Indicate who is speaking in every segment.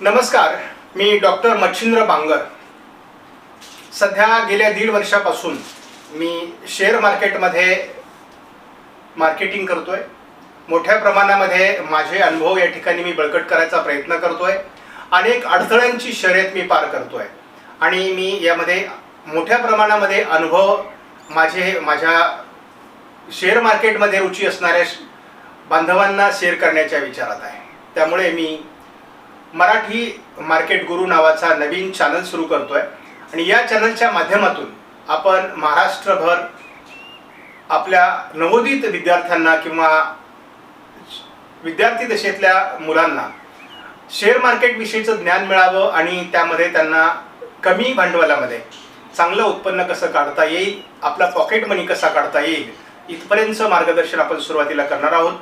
Speaker 1: नमस्कार मी डॉक्टर मच्छिंद्र बांगर. सध्या गेल्या दीड वर्षापासून मी शेअर मार्केटमध्ये मार्केटिंग करतो आहे मोठ्या प्रमाणामध्ये माझे अनुभव या ठिकाणी मी बळकट करायचा प्रयत्न करतो आहे अनेक अडथळ्यांची शर्यत मी पार करतो आहे आणि मी यामध्ये मोठ्या प्रमाणामध्ये अनुभव माझे माझ्या शेअर मार्केटमध्ये रुची असणाऱ्या श- बांधवांना शेअर करण्याच्या विचारात आहे. त्यामुळे मी मराठी मार्केट गुरु नावाचा नवीन चॅनल सुरू करतोय. आणि या चॅनलच्या माध्यमातून आपण महाराष्ट्रभर आपल्या नवोदित विद्यार्थ्यांना किंवा विद्यार्थी दशेतल्या मुलांना शेअर मार्केट विषयीचं ज्ञान मिळावं आणि त्यामध्ये त्यांना कमी भांडवलामध्ये चांगलं उत्पन्न कसं काढता येईल आपला पॉकेट मनी कसा काढता येईल इथपर्यंतचं मार्गदर्शन आपण सुरुवातीला करणार आहोत.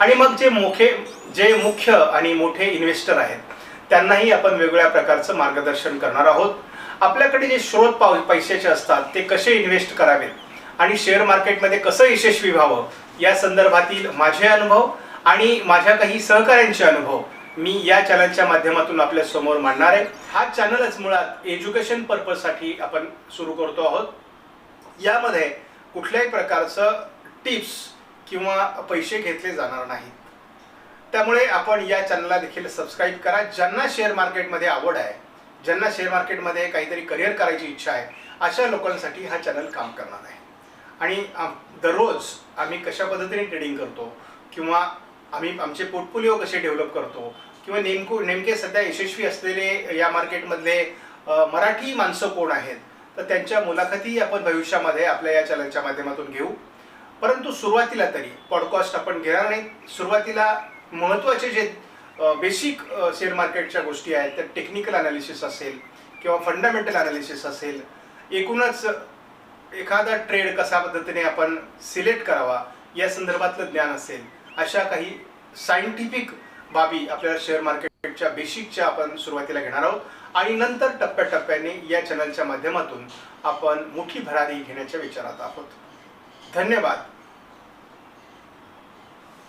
Speaker 1: आणि मग जे मोठे जे मुख्य आणि मोठे इन्व्हेस्टर आहेत त्यांनाही आपण वेगवेगळ्या प्रकारचं मार्गदर्शन करणार आहोत. आपल्याकडे जे स्रोत पाव पैशाचे असतात ते कसे इन्व्हेस्ट करावेत? आणि शेअर मार्केटमध्ये कसं यशस्वी व्हावं? या संदर्भातील माझे अनुभव आणि माझ्या काही सहकाऱ्यांचे अनुभव मी या चॅनलच्या माध्यमातून आपल्यासमोर मांडणार आहे. हा चॅनलच मुळात एज्युकेशन पर्पजसाठी आपण सुरू करतो आहोत. यामध्ये कुठल्याही प्रकारचं टिप्स किंवा पैसे घेतले जाणार नाहीत. त्यामुळे आपण या चॅनलला देखील सबस्क्राईब करा. ज्यांना शेअर मार्केटमध्ये आवड आहे ज्यांना शेअर मार्केटमध्ये काहीतरी करिअर करायची इच्छा आहे अशा लोकांसाठी हा चॅनल काम करणार आहे. आणि दररोज आम्ही कशा पद्धतीने ट्रेडिंग करतो किंवा आम्ही आमचे पोर्टफोलिओ कसे डेव्हलप करतो किंवा नेमकू नेमके सध्या यशस्वी असलेले या मार्केटमधले मराठी माणसं कोण आहेत तर त्यांच्या मुलाखती आपण भविष्यामध्ये आपल्या या चॅनलच्या माध्यमातून घेऊ. परंतु सुरुवातीला तरी पॉडकास्ट आपण घेणार नाही. सुरुवातीला महत्त्वाचे जे बेसिक शेअर मार्केटच्या गोष्टी आहेत त्या टेक्निकल अनालिसिस असेल किंवा फंडामेंटल अनालिसिस असेल एकूणच एखादा ट्रेड कशा पद्धतीने आपण सिलेक्ट करावा या संदर्भातलं ज्ञान असेल अशा काही सायंटिफिक बाबी आपल्याला शेअर मार्केटच्या बेसिकच्या आपण सुरुवातीला घेणार आहोत. आणि नंतर टप्प्याटप्प्याने या चॅनलच्या माध्यमातून आपण मोठी भरारी घेण्याच्या विचारात आहोत. धन्यवाद.